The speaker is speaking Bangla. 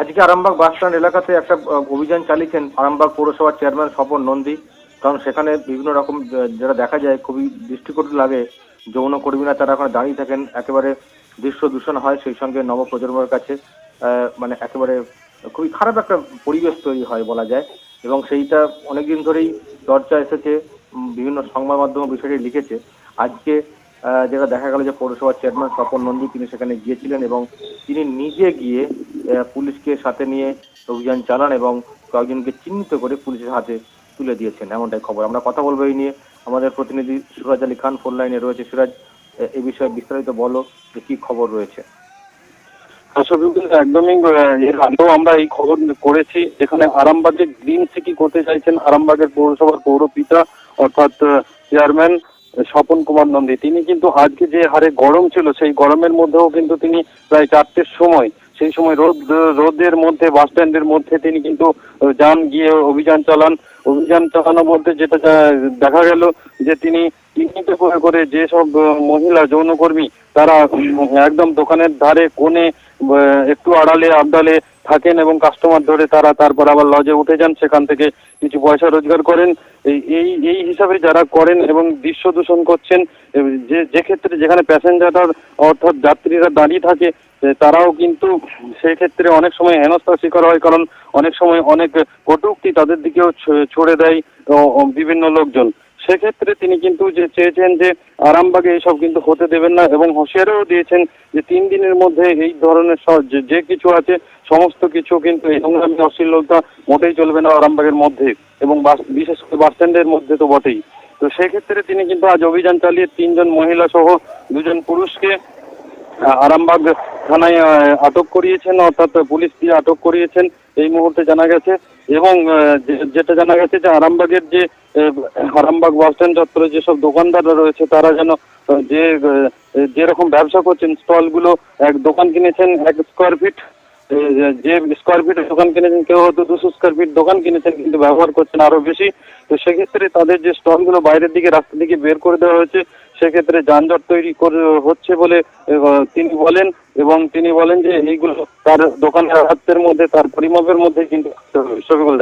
আজকে আরামবাগ বাস স্ট্যান্ড এলাকাতে একটা অভিযান চালিয়েছেন আরামবাগ পৌরসভার চেয়ারম্যান স্বপন নন্দী। কারণ সেখানে বিভিন্ন রকম যেটা দেখা যায় খুবই দৃষ্টিকটু লাগে, যৌন কর্মীরা তারা ওখানে দাঁড়িয়ে থাকেন। একেবারে দৃশ্য দূষণ হয় সেই সঙ্গে নবপ্রজন্মের কাছে মানে একেবারে খুবই খারাপ একটা পরিবেশ তৈরি হয় বলা যায়। এবং সেইটা অনেকদিন ধরেই চর্চা এসেছে বিভিন্ন সংবাদ মাধ্যম বিষয়টি লিখেছে। আজকে যেটা দেখা গেল যে পৌরসভার চেয়ারম্যান স্বপন নন্দী তিনি সেখানে গিয়েছিলেন এবং তিনি নিজে গিয়ে পুলিশকে সাথে নিয়ে অভিযান চালান এবং কয়েকজনকে চিহ্নিত করে পুলিশের হাতে তুলে দিয়েছেন এমনটাই খবর। আমরা কথা বলব এই নিয়ে। আমাদের প্রতিনিধি সুরাজ আলী খান ফোন লাইনে রয়েছে। সুরাজ এ- বিষয়ে বিস্তারিত বলো যে কি খবর রয়েছে। একদমই আহ, এর আগেও আমরা এই খবর করেছি। যেখানে আরামবাগে গ্রিন সিটি করতে চাইছেন আরামবাগের পৌরসভার পৌরপিতা অর্থাৎ চেয়ারম্যান স্বপন কুমার নন্দী। তিনি কিন্তু আজকে যে হারে গরম ছিল সেই গরমের মধ্যেও কিন্তু তিনি প্রায় চারটের সময় সেই সময় রোদ রোদের মধ্যে, বাস স্ট্যান্ডের মধ্যে তিনি কিন্তু যান গিয়ে অভিযান চালান। অভিযান চালানোর মধ্যে যেটা দেখা গেল যে তিনি চিহ্নিত করে যেসব মহিলা, যৌনকর্মী, তারা একদম দোকানের ধারে, কোণে একটু আড়ালে, আবডালে থাকেন এবং কাস্টমার ধরে তারা তারপর আবার লজে উঠে যান, সেখান থেকে কিছু পয়সা রোজগার করেন। এই এই হিসাবে যারা করেন এবং দৃশ্য দূষণ করছেন যে যে ক্ষেত্রে যেখানে প্যাসেঞ্জাররা অর্থাৎ যাত্রীরা দাঁড়িয়ে থাকে তারাও কিন্তু সেক্ষেত্রে অনেক সময় হেনস্থার শিকার হয়, কারণ অনেক সময় অনেক কটুক্তি তাদের দিকেও ছড়ে দেয় বিভিন্ন লোকজন। সেক্ষেত্রে তিনি কিন্তু যে চেয়েছেন যে আরামবাগে এইসব কিন্তু হতে দেবেন না এবং হুঁশিয়ারিও দিয়েছেন যে তিন দিনের মধ্যে এই ধরনের যে- কিছু আছে, সমস্ত কিছু কিন্তু এই নোংরামি অশ্লীলতা মোটেই চলবে না আরামবাগের মধ্যে এবং বিশেষ করে বাস স্ট্যান্ডের মধ্যে তো বটেই। তো সেক্ষেত্রে তিনি কিন্তু আজ অভিযান চালিয়ে তিনজন মহিলা সহ দুজন পুরুষকে আরামবাগ থানায় আটক করিয়েছেন, অর্থাৎ পুলিশ দিয়ে আটক করিয়েছেন, এই মুহূর্তে জানা গেছে। এবং যেটা জানা গেছে যে আরামবাগের যে আরামবাগ বাস স্ট্যান্ড চত্বরে যেসব দোকানদাররা রয়েছে, তারা যেন যে যেরকম ব্যবসা করছেন, স্টলগুলো, এক দোকান কিনেছেন, এক স্কোয়ার ফিট যে স্কোয়ার ফিট দোকান কিনেছেন, কেউ হয়তো দুশো স্কোয়ার ফিট দোকান কিনেছেন কিন্তু ব্যবহার করছেন আরও বেশি। তো সেক্ষেত্রে তাদের যে স্টলগুলো বাইরের দিকে, রাস্তার দিকে বের করে দেওয়া হয়েছে, সেক্ষেত্রে যানজট তৈরি হচ্ছে বলে তিনি বলেন এবং তিনি বলেন যে এইগুলো তার দোকানের হাতের মধ্যে, তার পরিমাপের মধ্যে কিন্তু শফিকুল